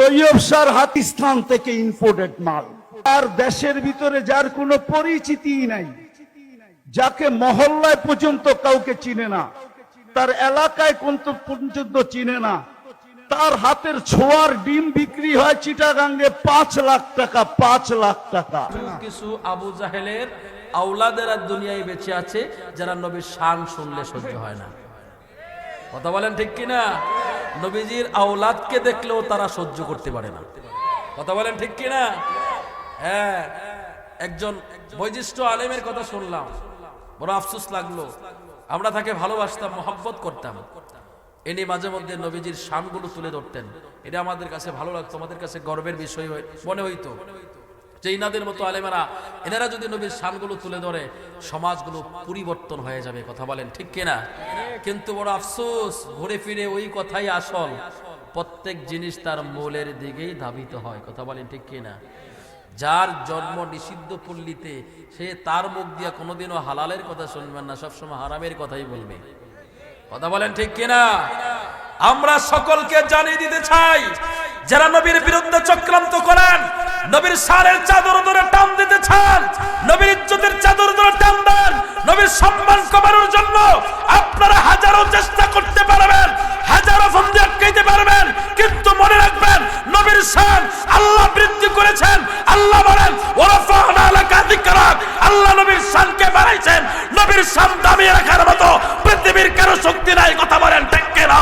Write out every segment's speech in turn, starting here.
তৈয়ব সার হাতিস্থান থেকে ইম্পোর্টেড মাল। আর দেশের ভিতরে যার কোনো পরিচিতি নাই, যাকে মহল্লায় পর্যন্ত কাউকে চিনে না, তার এলাকায় কোন পর্যন্ত চিনে না, তার হাতের ছোঁয়ার ডিম বিক্রি হয় চিটাগাঙ্গে পাঁচ লাখ টাকা, পাঁচ লাখ টাকা। কিছু আবু জাহেলের আউলাদেরা দুনিয়ায় বেঁচে আছে, যারা নবীর শান শুনলে সহ্য হয় না। কথা বলেন ঠিক কিনা? নবীজির আওলাদকে দেখলেও তারা সহ্য করতে পারে না। কথা বলেন ঠিক কিনা? হ্যাঁ একজন বৈশিষ্ট্য আলেমের কথা শুনলাম। বড় আফসোস লাগল। আমরা তাকে ভালোবাসতাম, মহব্বত করতাম। এনে মাঝে মধ্যে নবীজির শানগুলো তুলে ধরতেন। এটা আমাদের কাছে ভালো লাগতো, আমাদের কাছে গর্বের বিষয় মনে হইতো। যে ইনাদের মতো আলেমেরা, এনারা যদি নবীর শানগুলো তুলে ধরে, সমাজগুলো পরিবর্তন হয়ে যাবে, কথা বলেন ঠিক কিনা? কিন্তু বড় আফসোস, ঘুরে ফিরে ওই কথাই আসল। প্রত্যেক জিনিস তার মূলের দিকেই ধাবিত হয়, কথা বলেন ঠিক কিনা? যার জন্ম নিষিদ্ধ পল্লীতে, সে তার মুখ দিয়ে কোনোদিনও হালালের কথা শুনবেন না, সবসময় হারামের কথাই বলবে। কথা বলেন ঠিক কিনা? আমরা সকলকে জানিয়ে দিতে চাই, যারা নবীর বিরুদ্ধে চক্রান্ত করেন নবীর সারের চাদর ধরে টান দিতে চান নবীর ইজ্জতের চাদর ধরে টান দেন। নবীর সম্মান কমানোর জন্য আপনারা হাজারো চেষ্টা করতে পারবেন, হাজারো ফন্দি আটকাইতে পারবেন। কিন্তু মনে রাখবেন, নবীর শান আল্লাহ বৃদ্ধি করেছেন। আল্লাহ বলেন ওরাফানা লাকা যিকরাক আল্লাহ নবীর শানকে বাড়াইছেন নবীর শান দামিয়ে রাখার মতো পৃথিবীর কারও শক্তি নাই, কথা বলেন ঠিক কিনা?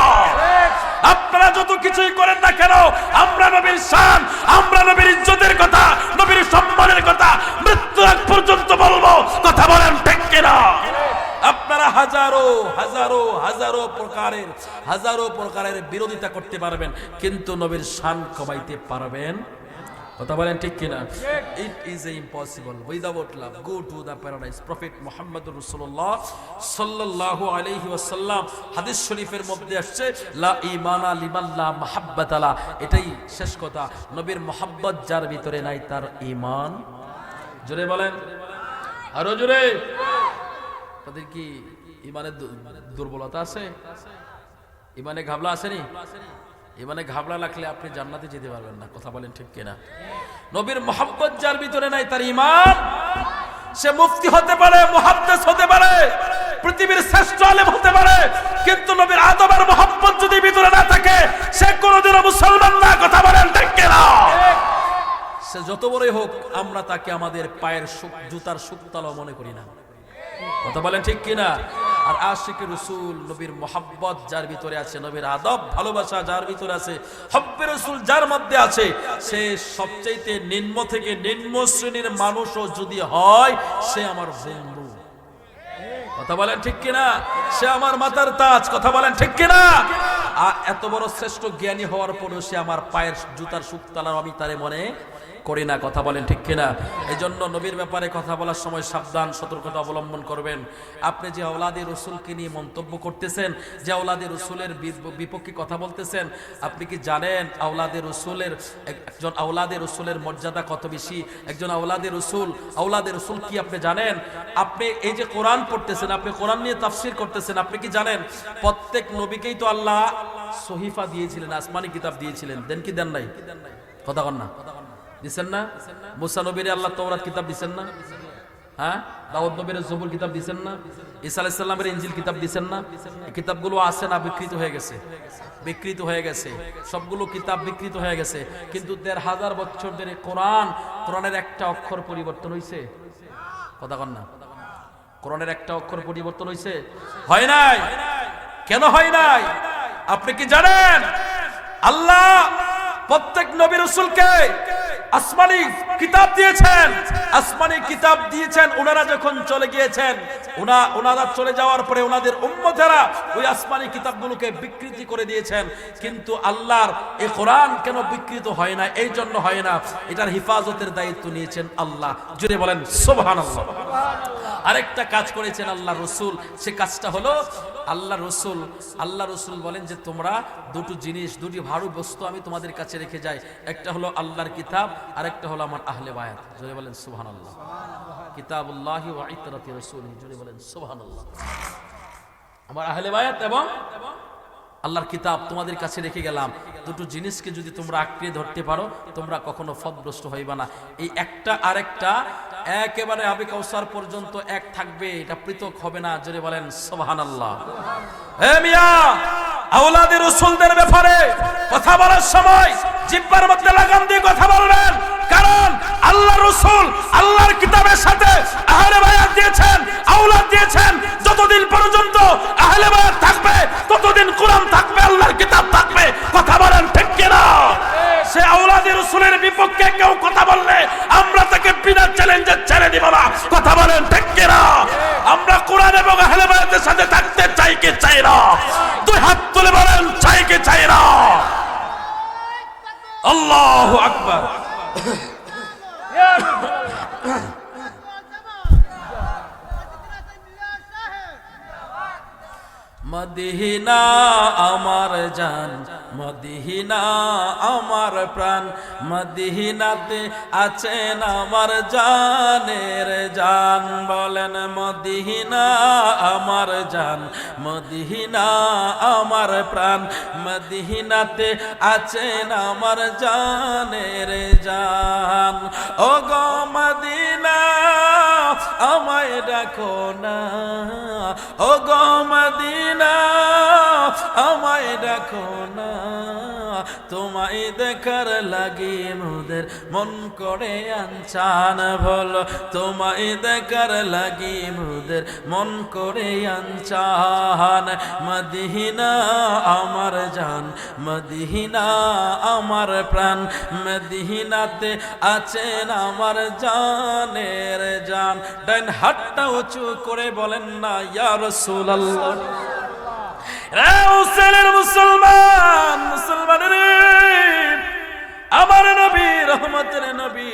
আপনারা যত কিছুই করেন না কেন, আমরা নবীর শান আমরা নবীর ইজ্জতের কথা নবীর সম্মানের কথা মৃত্যু আগ পর্যন্ত বলব কথা বলেন ঠিক কিনা আপনারা হাজারো হাজারো হাজারো প্রকারের হাজারো প্রকারের বিরোধিতা করতে পারবেন, কিন্তু নবীর শান কমাইতে পারবেন। কথা বলেন ঠিক it is a go to prophet Muhammad সাল্লাল্লাহু মধ্যে আসছে, লা এটাই শেষ কথা। নবীর যার ভিতরে নাই, তার ইমান জোরে বলেন। আরও জোরে। তাদের কি ইমানের দুর্বলতা আছে? ইমানে ঘাবলা আসেনি? ইমানে ঘাবলা লাগলে আপনি জান্নাতে যেতে পারবেন না, কথা বলেন ঠিক কিনা? নবীর মোহাম্মত যার ভিতরে নাই, তার ইমান। সে মুফতি হতে পারে, মুহাদ্দিস হতে পারে, পৃথিবীর শ্রেষ্ঠ আলেম হতে পারে, কিন্তু নবীর আদব আর মোহাম্মত যদি ভিতরে না থাকে, সে কোনোদিনও মুসলমান না, কথা বলেন ঠিক কিনা? সে যত বড়ই হোক, আমরা তাকে আমাদের পায়ের জুতার সুক্তালো মনে করি না। কথা বলেন ঠিক কিনা? আর আশিক রসুল নবীর মোহাব্বত যার ভিতরে আছে, নবীর আদব, ভালোবাসা যার ভিতরে আছে, হব্বে রসুল যার মধ্যে আছে, সে সবচাইতে নিম্ন থেকে নিম্ন শ্রেণির মানুষও যদি হয়, সে আমার বন্ধু। কথা বলেন ঠিক কিনা? সে আমার মাতার তাজ, কথা বলেন ঠিক কিনা? এত বড় শ্রেষ্ঠ জ্ঞানী হওয়ার পরেও সে আমার পায়ের জুতার সুক্তালার আমি তারে মনে করি না, কথা বলেন ঠিক কিনা? এই জন্য নবীর ব্যাপারে কথা বলার সময় সাবধান, সতর্কতা অবলম্বন করবেন। আপনি যে আওলাদি রসুলকে নিয়ে মন্তব্য করতেছেন, যে আওলাদি রসুলের বিপক্ষে কথা বলতেছেন, আপনি কি জানেন আওলাদে রসুলের একজন আওলাদে রসুলের মর্যাদা কত বেশি? একজন আওলাদে রসুল আওলাদে রসুল কি আপনি জানেন? আপনি এই যে কোরআন পড়তেছেন, আপনি কোরআন নিয়ে তাফসির করতেছেন, আপনি কি জানেন? প্রত্যেক নবীকেই তো আল্লাহ সহিফা দিয়েছিলেন, আসমানি কিতাব দিয়েছিলেন। দেন কি দেন নাই? কথা কন না। দিছেন না? মুসা নবীরে আল্লাহ তৌরাত কিতাব দিছেন না? হ্যাঁ? দাউদ নবীর জবুর কিতাব দিছেন না? ঈসা আলাইহিস ইঞ্জিল কিতাব দিছেন না? এই কিতাবগুলো আছে না বিকৃত হয়ে গেছে? বিকৃত হয়ে গেছে। সবগুলো কিতাব বিকৃত হয়ে গেছে। কিন্তু দেড় হাজার বছর ধরে কোরআন, কোরআনের একটা অক্ষর পরিবর্তন হয়েছে কথা কন না। কোরআনের একটা অক্ষর পরিবর্তন হয়েছে হয় নাই? কেন হয় নাই? আপনি কি জানেন? আল্লাহ প্রত্যেক নবী রসুলকে আসমানি কিতাব দিয়েছেন। আসমানি কিতাব দিয়েছেন, ওনারা যখন চলে গিয়েছেন, ওনা, ওনারা চলে যাওয়ার পরে ওনাদের উম্মতেরা ওই আসমানি কিতাবগুলোকে বিকৃতি করে দিয়েছেন। কিন্তু আল্লাহর এই কোরআন কেন বিকৃত হয় না? এই জন্য হয় না। এটার হেফাজতের দায়িত্ব নিয়েছেন আল্লাহ। জুড়ে বলেন, সুবহানাল্লাহ। আরেকটা কাজ করেছেন আল্লাহ রসুল। সে কাজটা হলো আল্লাহ রসুল। আল্লাহ রসুল বলেন যে, তোমরা দুটো জিনিস, দুটি ভারু বস্তু আমি তোমাদের কাছে রেখে যাই। একটা হলো আল্লাহর কিতাব আর একটা হলো আমার আহলে বায়াত। জোরে বলেন সুবহান আল্লাহ কিতাবুল্লাহ ইতরাতি রাসূল জোরে বলেন আল্লাহ আমার আহলে বায়াত এবং আল্লাহর কিতাব তোমাদের কাছে রেখে গেলাম। দুটো জিনিসকে যদি তোমরা আঁকড়িয়ে ধরতে পারো, তোমরা কখনো ফদগ্রস্ত হইবা না। এই একটা আরেকটা একেবারে আবে কৌসার পর্যন্ত এক থাকবে, এটা পৃথক হবে না যদি বলেন সোহান আল্লাহ হে রসুলদের ব্যাপারে কথা বলার সময় জিব্বার মধ্যে লাগাম দিয়ে কথা বলবেন আল্লাহু আকবার। মদিনা আমার জান। মদিনা আমার প্রাণ, মদিনাতে আছেন আমার জানের জান। বলেন, মদিনা আমার জান, মদিনা আমার প্রাণ, মদিনাতে আছেন আমার জানের জান। ও গো মদিনা, আমায় ডাকো না। ও গো মদিনা আমায় ডাকো না। তোমায় দেখার লাগি মোদের মন করে আনচান বল। তোমায় দেখার লাগি মোদের মন করে আনচান মদিনা আমার জান মদিনা আমার প্রাণ। মদিনাতে আছেন আমার জানের জান। ডাইন হাতটা উঁচু করে বলেন না ইয়ার হুসেনের মুসলমান মুসলমান রে আমার নবী, রহমতের নবী।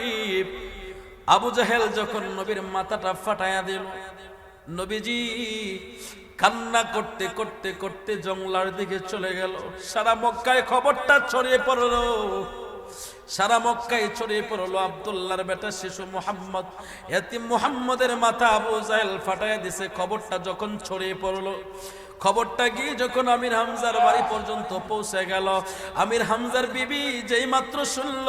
আবু জাহেল যখন নবীর মাথাটা ফাটায়া দিল, নবীজি কান্না করতে করতে করতে জঙ্গলার দিকে চলে গেল। সারা মক্কায় খবরটা ছড়িয়ে পড়ল। সারা মক্কায় ছড়িয়ে পড়ল আব্দুল্লাহর বেটা শিশু মোহাম্মদ। এতিম মোহাম্মদের মাথা আবু জাহেল ফাটাইয়া দিছে, খবরটা যখন ছড়িয়ে পড়ল খবরটা গিয়ে যখন আমির হামজার বাড়ি পর্যন্ত পৌঁছে গেল, আমির হামজার বিবি যেই মাত্র শুনল,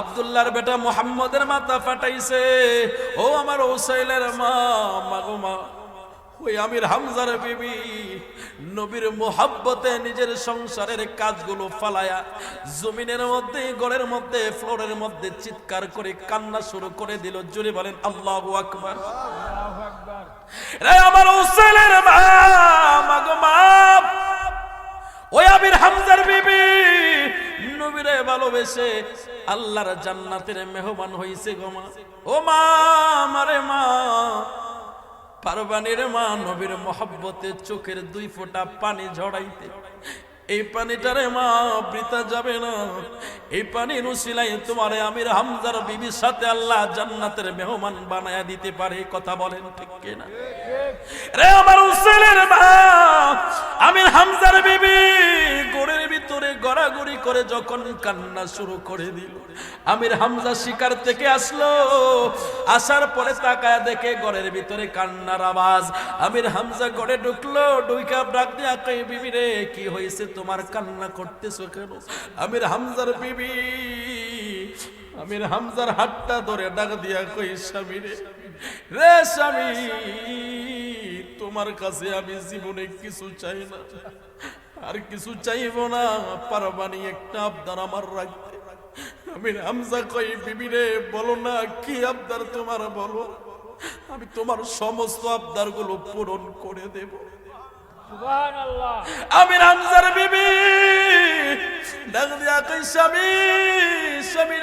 আব্দুল্লাহর বেটা মোহাম্মদের মাথা ফাটাইছে, ও আমার ওসাইলের মা মা ওই আমির হামজার বিবি নবীর মোহাব্বতে নিজের সংসারের কাজগুলো ফালায়া, জমিনের মধ্যে গড়ের মধ্যে, ফ্লোরের মধ্যে চিৎকার করে কান্না শুরু করে দিল। জুড়ে বলেন, আল্লাহ আকবার। রে আমার মা মা আল্লাহর জান্নাতের মেহমান হইছে গো মা। ও মা আমারে মা, পারবানির মা, নবীর মহাব্বতে চোখের দুই ফোঁটা পানি ঝড়াইতে এই পানিটারে মা বৃতা যাবে না। এই পানির উসিলাই তোমার আমির হামজার বিবির সাথে আল্লাহ জান্নাতের মেহমান বানায়া দিতে পারে কথা বলেন ঠিক কিনা? রে আমার উসেলের মা, আমির হামজার বিবি গোড়ের ভিতরে গড়াগড়ি করে যখন কান্না শুরু করে দিল, আমির হামজা শিকার থেকে আসলো। আসার পরে তাকায় দেখে ঘরের ভিতরে কান্নার আওয়াজ। আমির হামজা গড়ে ঢুকলো ডুইকা ডাক দিয়া বিবি রে, কি হয়েছে তোমার কান্না করতেছো কেন? আমির হামজার বিবি, আমির হামজার হাতটা ধরে ডাক দিয়া কই, স্বামী রে রে স্বামী, তোমার কাছে আমি জীবনে কিছু চাই না, আর কিছু চাইব না পারবানি একটা আবদার আমার রাখতে। আমি হামজা কই, বিবি রে, বলো না, কি আবদার তোমার বলো? আমি তোমার সমস্ত আবদারগুলো পূরণ করে দেব। আমি হামজার বিবি। ডাক দিয়া কই, স্বামী স্বামী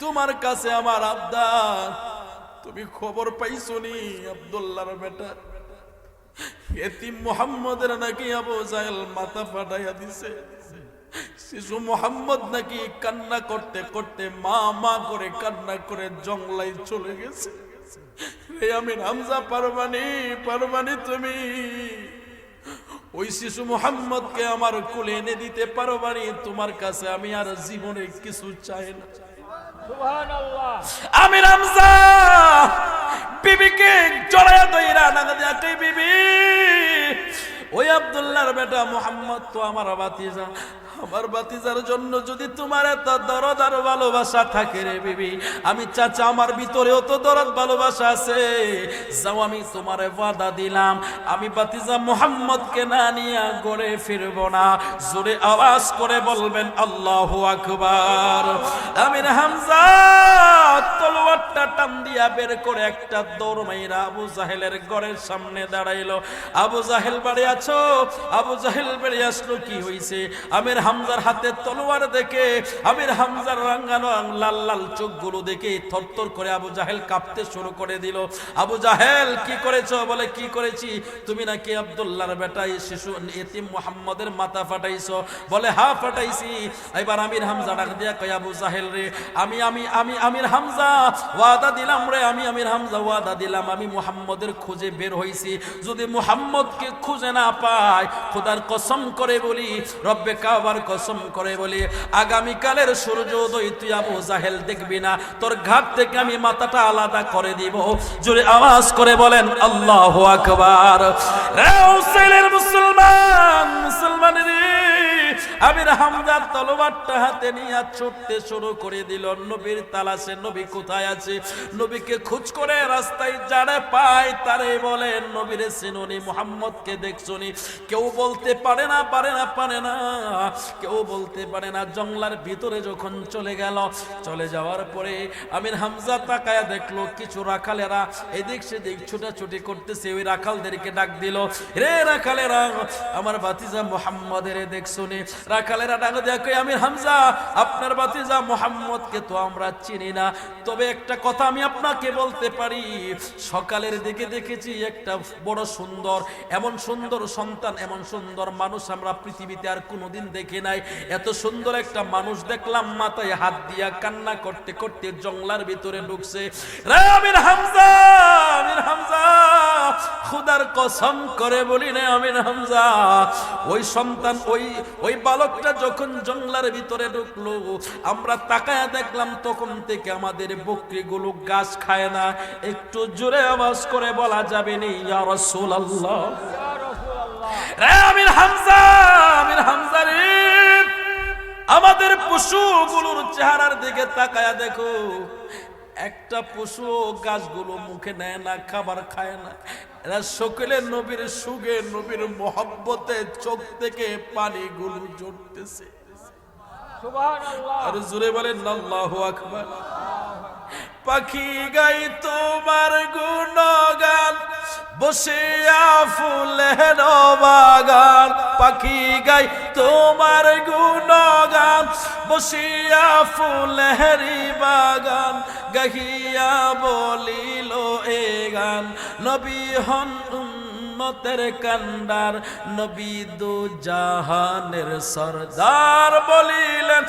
তোমার কাছে আমার আবদার। তুমি খবর পাইছো নি আব্দুল্লাহর বেটা। এতিম মোহাম্মদের নাকি আবু জাহেল মাথা ফাটাইয়া দিছে। শিশু মোহাম্মদ নাকি কান্না করতে করতে মা মা করে কান্না করে জংলাই চলে গেছে। আমি হামজা পারবানি পারবানি তুমি। ওই শিশু মোহাম্মদকে আমার কোলে এনে দিতে পারবানি তোমার কাছে আমি আর জীবনে কিছু চাই না। আমি রামজা বিবিকে জড়াইয়া দইরা নাগা দিয়া বিবি ওই আব্দুল্লাহর বেটা মোহাম্মদ তো আমার বাতিজা আমার বাতিজার জন্য যদি তোমার এত দরদ আর ভালোবাসা থাকে রে বিবি, আমি চাচা, আমার ভিতরেও তো দরদ ভালোবাসা আছে। যাও, আমি তোমারে ওয়াদা দিলাম, আমি বাতিজা মোহাম্মদকে না নিয়ে গড়ে ফিরব না। জোরে আওয়াজ করে বলবেন, আল্লাহু আকবার। আমির হামজা, তলোয়ারটা টান দিয়া বের করে একটা দৌড় মাইরা আবু জাহেলের ঘরের সামনে দাঁড়াইলো। আবু জাহেল বাড়ি আছো? আবু জাহেল বেড়ে আসলো, কি হইছে? আমির হামজার হাতে তলোয়ার দেখে, আমির হামজার রাঙ্গানো লাল লাল চোখগুলো দেখে থরথর করে আবু জাহেল কাঁপতে শুরু করে দিল। আবু জাহেল, কি করেছ? বলে, কি করেছি? তুমি নাকি আব্দুল্লাহর বেটা এই শিশু, এতিম মুহাম্মদের মাথা ফাটাইছো? বলে, হা, ফাটাইছি। এবার আমির হামজা ডাক দিয়া কয়, আবু জাহেল রে, আমি আমি আমি আমির হামজা, ওয়াদা দিলাম রে, আমি আমির হামজা, ওয়াদা দিলাম, আমি মোহাম্মদের খোঁজে বের হইছি। যদি মুহাম্মদকে খুঁজে না পাই খোদার কসম করে বলি, রব্বে কাবার কসম করে বলি, আগামীকালের সূর্যোদয় তুই আবু জাহেল দেখবি না, তোর ঘাট থেকে আমি মাথাটা আলাদা করে দিব। জোরে আওয়াজ করে বলেন, আল্লাহ আকবার। মুসলমান মুসলমান রে আমির হামদার তলোয়ারটা হাতে নিয়ে ছুটতে শুরু করে দিল। নবীর তালাশে নবী কোথায় আছে? নবীকে খোঁজ করে রাস্তায় যারে পায় তারে বলেন নবীরে সিনুনি মোহাম্মদকে দেখছনি কেউ বলতে পারে না পারে না পারে না। কেউ বলতে পারে না জংলার ভিতরে যখন চলে গেল, চলে যাওয়ার পরে আমির হামজা তাকায়া দেখল, কিছু রাখালেরা এদিক সেদিক ছুটাছুটি করতেছে। ওই রাখালদেরকে ডাক দিল রে রাখালেরা, আমার বাতিজা মোহাম্মদের দেখছনি রাখালেরা কই, আমির হামজা, আপনার মোহাম্মদকে তো আমরা চিনি না। তবে একটা কথা আমি আপনাকে বলতে পারি। সকালের দিকে দেখেছি একটা বড় সুন্দর, এমন সুন্দর সন্তান, এমন সুন্দর মানুষ আমরা পৃথিবীতে আর কোনোদিন দেখি নাই। এত সুন্দর একটা মানুষ দেখলাম, মাথায় হাত দিয়া কান্না করতে করতে জংলার ভিতরে ঢুকছে। রে আমির হামজা! আমির হামজা। খুদার কসম করে বলি না আমির হামজা। ওই সন্তান, ওই ওই বালকটা যখন জংলার ভিতরে ঢুকলো, আমরা তাকায়া দেখলাম তখন থেকে আমাদের বকরিগুলো গাছ খায় না। একটু জোরে আওয়াজ করে বলা যাবে নি, ইয়া রাসূলুল্লাহ। রে আমির হামজা আমির হামজা রে। আমাদের পশুগুলোর চেহারার দিকে তাকায়া দেখো। একটা পশু গাছগুলো মুখে নেয় না খাবার খায় না। এরা সকলে নবীর সুগে নবীর মহব্বতে চোখ থেকে পানিগুলো জড়তেছে। আর জুড়ে বলেন আল্লাহু আকবার। পাখি গাই তোমার গুণগান বসিয়া ফুলের বাগান। পাখি গাই তোমার গুণগান বসিয়া ফুলের বাগান। গাহিয়া বলিল, এ গান নবী হন উম্মতের কান্ডার। নবী দু জাহানের সরদার বলিলেন,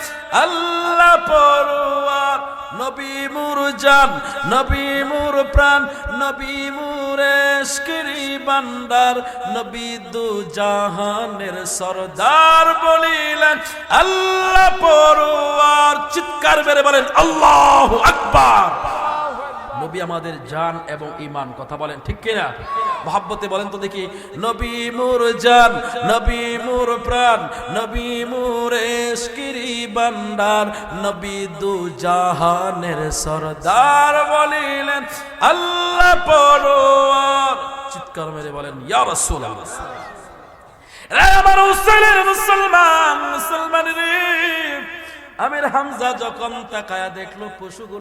আল্লাহ পরওয়ার নবী মুর জান, নবী মুর প্রাণ, নবী মুর এশকরি বান্দার। নবী দু জাহানের সরদার বলিলেন, আল্লাহ পরওয়ার চিৎকার মেরে বলেন, আল্লাহ আকবার! নবী আমাদের জান এবং ইমান কথা বলেন ঠিক কিনা? মহাব্বতে বলেন তো দেখি, নবী মুর জান, নবী মুর প্রাণ, নবী মুর এশকিরি বান্দার নবী দু জাহানের সরদার বলিলেন, আল্লাহ পরওয়ার চিৎকার মেরে বলেন, ইয়া রাসূলুল্লাহ! রে আমার মুসলমান মুসলমান রে আমির হামজা যখন তাকায়া দেখল পশুগুলো